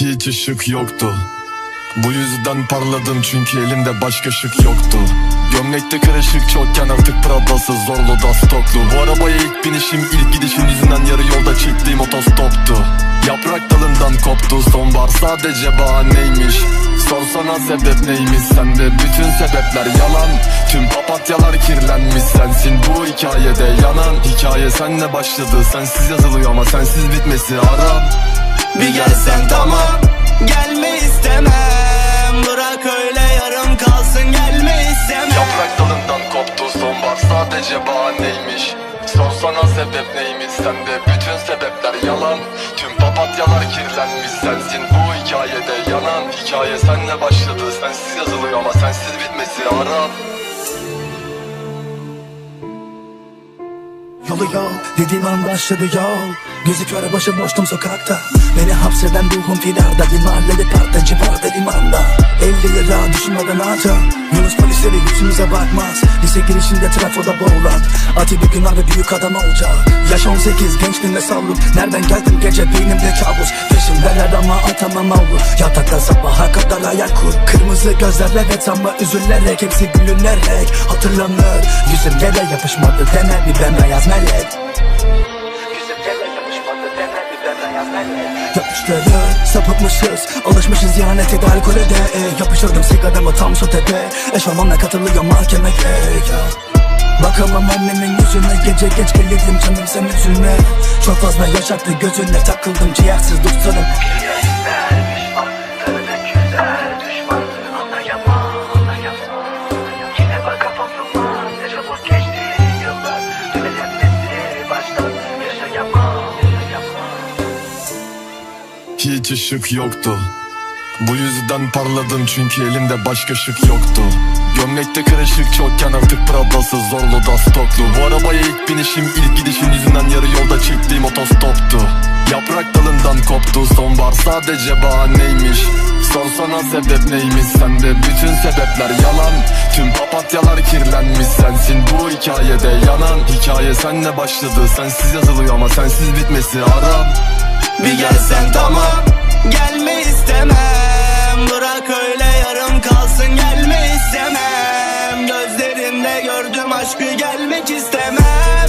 Hiç ışık yoktu. Bu yüzden parladım çünkü elimde başka şık yoktu. Gömlekte kırışık çokken artık Prada'sı zorlu da stoklu Bu arabaya ilk binişim ilk gidişim yüzünden yarı yolda çektiğim otostoptu. Yaprak dalından koptu sonbahar sadece bahaneymiş. Sorsana sebep neymiş sende bütün sebepler yalan. Tüm papatyalar kirlenmiş sensin bu hikayede yanan. Hikaye senle başladı sensiz yazılıyor ama sensiz bitmesi aram Bir gelsen tamam Gelme istemem. Bırak öyle yarım kalsın gelme istemem. Yaprak dalından koptu sonbahar sadece bahaneymiş. Sorsana sebep neymiş sende bütün sebepler yalan. Tüm papatyalar kirlenmiş sensin bu hikayede yanan. Hikaye senle başladı sensiz yazılıyor ama sensiz bitmesi aram Yolu yol dediğim an başladı yol. Gözü kör başı boştum sokakta. Beni hapseden ruhum fidarda Bir mahallede parkta civarda limanda. 50 lira düşünmeden harca Yunus polisleri yüzümüze bakmaz. Lise girişinde trafoda boğulan Ati bir gün abi büyük adam olacak. Yaş 18 gençliğinde savruk. Nereden geldim? Gece beynimde kabus. Peşimdeler ama atamam avlu. Yatakta sabaha kadar hayal kur. Kırmızı gözler evet ama üzülerek. Hepsi gülünerek hatırlanır. Yüzüm yere yapışmadı. Deme bir bembeyaz melek Yapıştırır sapıtmışız. Alışmışız ihanete de alkole de e, Yapıştırdım sigaramı tam sotede Eşofmanla katılıyor mahkemeye ya. Bakamam annemin yüzüne Gece geç gelirdim canım sen üzülme Çok fazla yaşattı gözüne Takıldım ciğersiz dostlarım Hiç ışık yoktu. Bu yüzden parladım çünkü elimde başka şık yoktu. Gömlekte kırışık çokken artık Prada'sı zorlu da stoklu. Bu arabaya ilk binişim ilk gidişim yüzünden yarı yolda çektiğim otostoptu. Yaprak dalından koptu sonbahar sadece bahaneymiş. Sorsana sebep neymiş sende bütün sebepler yalan. Tüm papatyalar kirlenmiş sensin bu hikayede yanan. Hikaye senle başladı sensiz yazılıyor ama sensiz bitmesi aram Bir gelsen tamam Gelme istemem. Bırak öyle yarım kalsın gelme istemem. Gözlerinde gördüm aşkı gelmek istemem